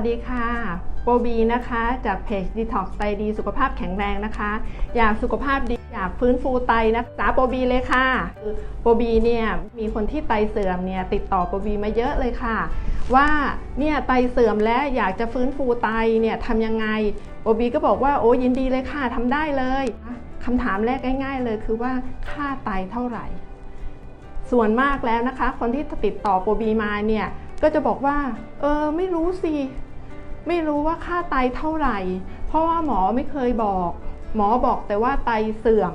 วัสดีค่ะ โปบีนะคะ จากเพจ Detox ไตดีสุขภาพแข็งแรงนะคะ อยากสุขภาพดี อยากฟื้นฟูไตนะษาโปบีเลยค่ะคือโปบีเนี่ยมีคนที่ไตเสื่อมเนี่ยติดต่อโปบีมาเยอะเลยค่ะ ว่าเนี่ยไตเสื่อมแล้วอยากจะฟื้นฟูไตเนี่ยทำยังไงโปบีก็บอกว่าโอ้ยินดีเลยค่ะทำได้เลยคำถามแรกง่าย ๆ เลยคือว่าค่าไตเท่าไหร่ ส่วนมากแล้วนะคะ คนที่ติดต่อโปบีมาเนี่ยก็จะบอกว่า เออ ไม่รู้สิ ไม่รู้ว่าค่าไตเท่าไหร่ เพราะว่าหมอไม่เคยบอก หมอบอกแต่ว่าไตเสื่อม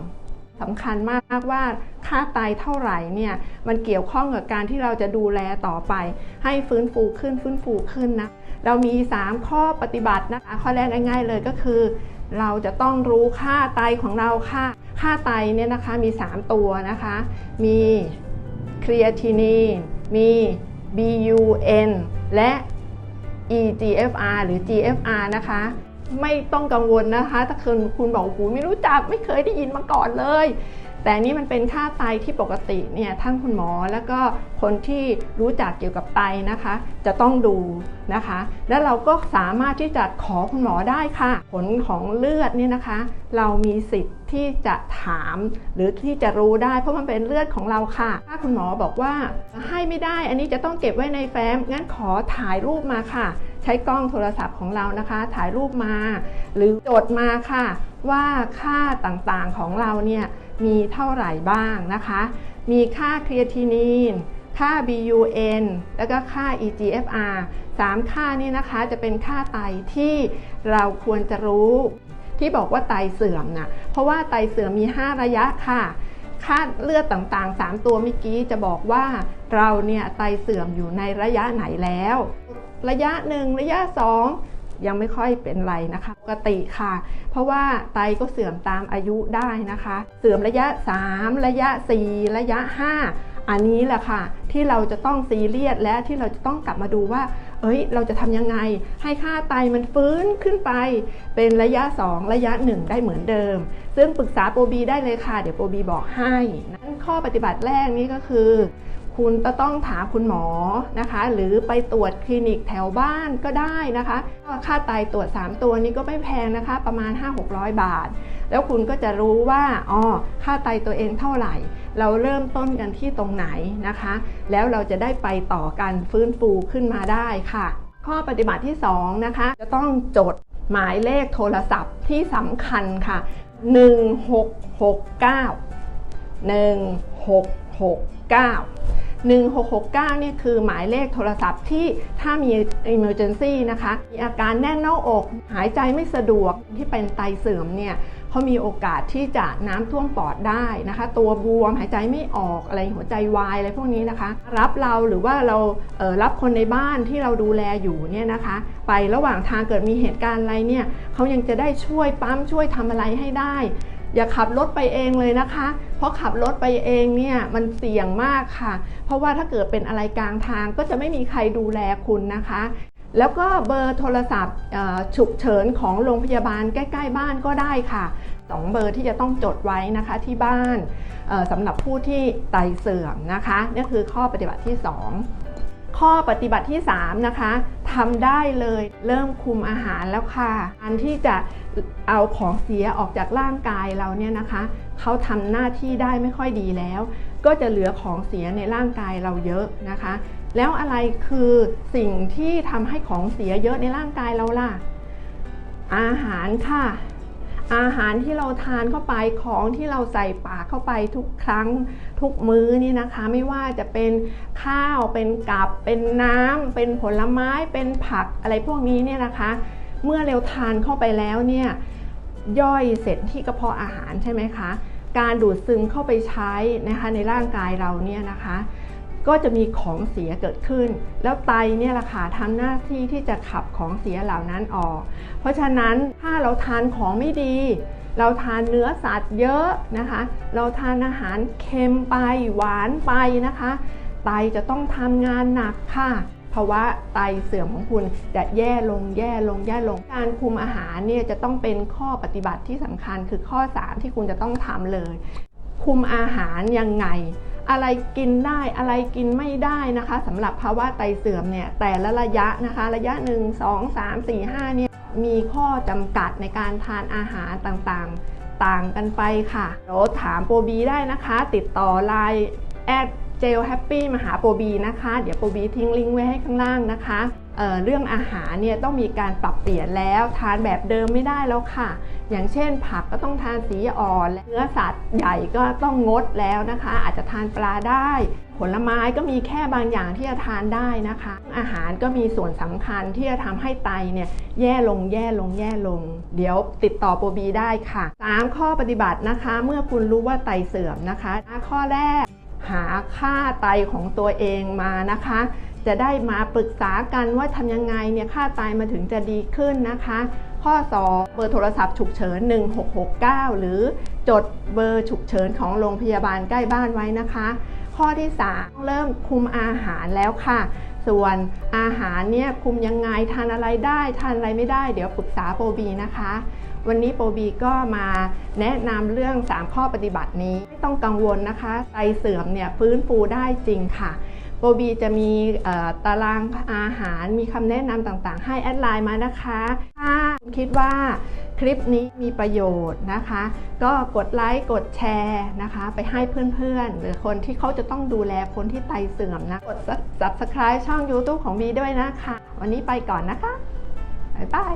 สำคัญมากว่าค่าไตเท่าไหร่เนี่ยมันเกี่ยวข้องกับการที่เราจะดูแลต่อไป ให้ฟื้นฟูขึ้นฟื้นฟูขึ้นนะเรามี 3 ข้อปฏิบัตินะคะข้อแรกง่าย ๆ เลยก็คือ เราจะต้องรู้ค่าไตของเราค่าค่าไตเนี่ยนะคะมี 3 ตัวนะคะ มีครี a ตินีนมี BUN และ EGFR หรือ GFR นะคะ ไม่ต้องกังวลนะคะ ถ้าคุณคุณบอกหูไม่รู้จักไม่เคยได้ยินมาก่อนเลย แต่นี่มันเป็นค่าไตที่ปกติเนี่ยทั้งคุณหมอแล้วก็คนที่รู้จักเกี่ยวกับไตนะคะ จะต้องดูนะคะ แล้วเราก็สามารถที่จะขอคุณหมอได้ค่ะ ผลของเลือดเนี่ยนะคะ เรามีสิทธิ์ที่จะถามหรือที่จะรู้ได้ เพราะมันเป็นเลือดของเราค่ะ ถ้าคุณหมอบอกว่าให้ไม่ได้ อันนี้จะต้องเก็บไว้ในแฟ้มงั้นขอถ่ายรูปมาค่ะ ใช้กล้องโทรศัพท์ของเรานะคะ ถ่ายรูปมา หรือจดมาค่ะ ว่าค่าต่างๆของเราเนี่ย มีเท่าไหร่บ้างนะคะ มีค่าครี a ตินีน ค่า BUN แล้วก็ค่า EGFR 3 ค่านี้นะคะจะเป็นค่าไตที่เราควรจะรู้ ที่บอกว่าไตเสื่อมนะเพราะว่าไตเสื่อมมี 5 ระยะค่ะค่าเลือดต่างๆ 3 ตัวเมื่อกี้จะบอกว่าเราเนี่ยไตเสื่อมอยู่ในระยะไหนแล้ว ระยะ 1 ระยะ 2 ยังไม่ค่อยเป็นไรนะคะปกติค่ะ เพราะว่าไตก็เสื่อมตามอายุได้นะคะ เสื่อมระยะ 3 ระยะ 4 ระยะ 5 อันนี้แหละค่ะ ที่เราจะต้องซีเรียสและที่เราจะต้องกลับมาดูว่า เอ้ย เราจะทำยังไง ให้ค่าไตมันฟื้นขึ้นไป เป็นระยะ 2 ระยะ 1 ได้เหมือนเดิม ซึ่งปรึกษาโปรบีได้เลยค่ะ เดี๋ยวโปรบีบอกให้นั่นข้อปฏิบัติแรกนี่ก็คือ คุณจะต้องถามคุณหมอนะคะ หรือไปตรวจคลินิกแถวบ้านก็ได้นะคะ ค่าไตตรวจ 3 ตัวนี้ก็ไม่แพงนะคะ ประมาณ 5-600 บาท แล้วคุณก็จะรู้ว่าอ๋อค่าไตตัวเองเท่าไหร่ เราเริ่มต้นกันที่ตรงไหนนะคะ แล้วเราจะได้ไปต่อกันฟื้นฟูขึ้นมาได้ค่ะ ข้อปฏิบัติที่ 2 นะคะ จะต้องจดหมายเลขโทรศัพท์ที่สำคัญค่ะ 1669 1669 1669เนี่ยคือหมายเลขโทรศัพท์ที่ถ้ามี emergency นะคะ มีอาการแน่นหน้าอก หายใจไม่สะดวกที่เป็นไตเสื่อมเนี่ยเขามีโอกาสที่จะน้ำท่วมปอดได้นะคะ ตัวบวมหายใจไม่ออกอะไรหัวใจวายอะไรพวกนี้นะคะ รับเราหรือว่าเราเรับคนในบ้านที่เราดูแลอยู่เนี่ยนะคะ ไประหว่างทางเกิดมีเหตุการณ์อะไรเนี่ยเขายังจะได้ช่วยปั๊มช่วยทำอะไรให้ได้ อย่าขับรถไปเองเลยนะคะ เพราะขับรถไปเองเนี่ยมันเสี่ยงมากค่ะ เพราะว่าถ้าเกิดเป็นอะไรกลางทางก็จะไม่มีใครดูแลคุณนะคะ แล้วก็เบอร์โทรศัพท์ฉุกเฉินของโรงพยาบาลใกล้ๆบ้านก็ได้ค่ะสองเบอร์ที่จะต้องจดไว้นะคะที่บ้านสำหรับผู้ที่ไตเสื่อมนะคะนี่คือข้อปฏิบัติที่ 2 ข้อปฏิบัติที่ 3 นะคะทำได้เลยเริ่มคุมอาหารแล้วค่ะอันที่จะเอาของเสียออกจากร่างกายเราเนี่ยนะคะเขาทำหน้าที่ได้ไม่ค่อยดีแล้ว ก็จะเหลือของเสียในร่างกายเราเยอะนะคะ แล้วอะไรคือสิ่งที่ทำให้ของเสียเยอะในร่างกายเราล่ะ อาหารค่ะ อาหารที่เราทานเข้าไปของที่เราใส่ปากเข้าไปทุกครั้งทุกมื้อนี่นะคะ ไม่ว่าจะเป็นข้าวเป็นกับเป็นน้ำเป็นผลไม้เป็นผักอะไรพวกนี้เนี่ยนะคะ เมื่อเราทานเข้าไปแล้วเนี่ยย่อยเสร็จที่กระเพาะอาหารใช่ไหมคะ การดูดซึมเข้าไปใช้นะคะในร่างกายเราเนี่ยนะคะ ก็จะมีของเสียเกิดขึ้น แล้วไตเนี่ยแหละค่ะทำหน้าที่ที่จะขับของเสียเหล่านั้นออก เพราะฉะนั้นถ้าเราทานของไม่ดี เราทานเนื้อสัตว์เยอะนะคะ เราทานอาหารเค็มไปหวานไปนะคะ ไตจะต้องทำงานหนักค่ะภาวะไตเสื่อมของคุณจะแย่ลงแย่ลงแย่ลง การคุมอาหารเนี่ยจะต้องเป็นข้อปฏิบัติที่สำคัญคือข้อ 3 ที่คุณจะต้องทำเลย คุมอาหารยังไง อะไรกินได้อะไรกินไม่ได้นะคะสำหรับภาวะไตเสื่อมเนี่ยแต่ละระยะนะคะ ระยะ 1 2 3 4 5เนี่ยมีข้อจำกัดในการทานอาหารต่างๆ ต่างกันไปค่ะเดี๋ยวถามโปรบีได้นะคะ ติดต่อไลน์แอด เจลแฮปปี้มหาโปรบีนะคะ เดี๋ยวโปรบีทิ้งลิงก์ไว้ให้ข้างล่างนะคะเเรื่องอาหารเนี่ยต้องมีการปรับเปลี่ยนแล้วทานแบบเดิมไม่ได้แล้วค่ะ อย่างเช่นผักก็ต้องทานสีอ่อนเนื้อสัตว์ใหญ่ก็ต้องงดแล้วนะคะ อาจจะทานปลาได้ ผลไม้ก็มีแค่บางอย่างที่จะทานได้นะคะ อาหารก็มีส่วนสำคัญที่จะทำให้ไตเนี่ยแย่ลงแย่ลงแย่ลง เดี๋ยวติดต่อโปรบีได้ค่ะ 3 ข้อปฏิบัตินะคะ เมื่อคุณรู้ว่าไตเสื่อมนะคะ ข้อแรก หาค่าไตของตัวเองมานะคะ จะได้มาปรึกษากันว่าทำยังไงเนี่ยค่าไตมาถึงจะดีขึ้นนะคะ ข้อ 2 เบอร์โทรศัพท์ฉุกเฉิน 1669 หรือจดเบอร์ฉุกเฉินของโรงพยาบาลใกล้บ้านไว้นะคะ ข้อที่ 3 เริ่มคุมอาหารแล้วค่ะ ส่วนอาหารเนี่ยคุมยังไงทานอะไรได้ทานอะไรไม่ได้ เดี๋ยวปรึกษาโปรบีนะคะ วันนี้โปรบีก็มาแนะนำเรื่อง 3 ข้อปฏิบัตินี้ไม่ต้องกังวลนะคะไตเสื่อมเนี่ยฟื้นฟูได้จริงค่ะ โปรบีจะมีตารางอาหารมีคำแนะนำต่างๆ ให้แอดไลน์มานะคะ ถ้าคิดว่าคลิปนี้มีประโยชน์นะคะ ก็กดไลค์กดแชร์นะคะ ไปให้เพื่อนๆ หรือคนที่เขาจะต้องดูแลคนที่ไตเสื่อมนะ กด subscribe ช่อง YouTube ของบีด้วยนะคะ วันนี้ไปก่อนนะคะ บ๊ายบาย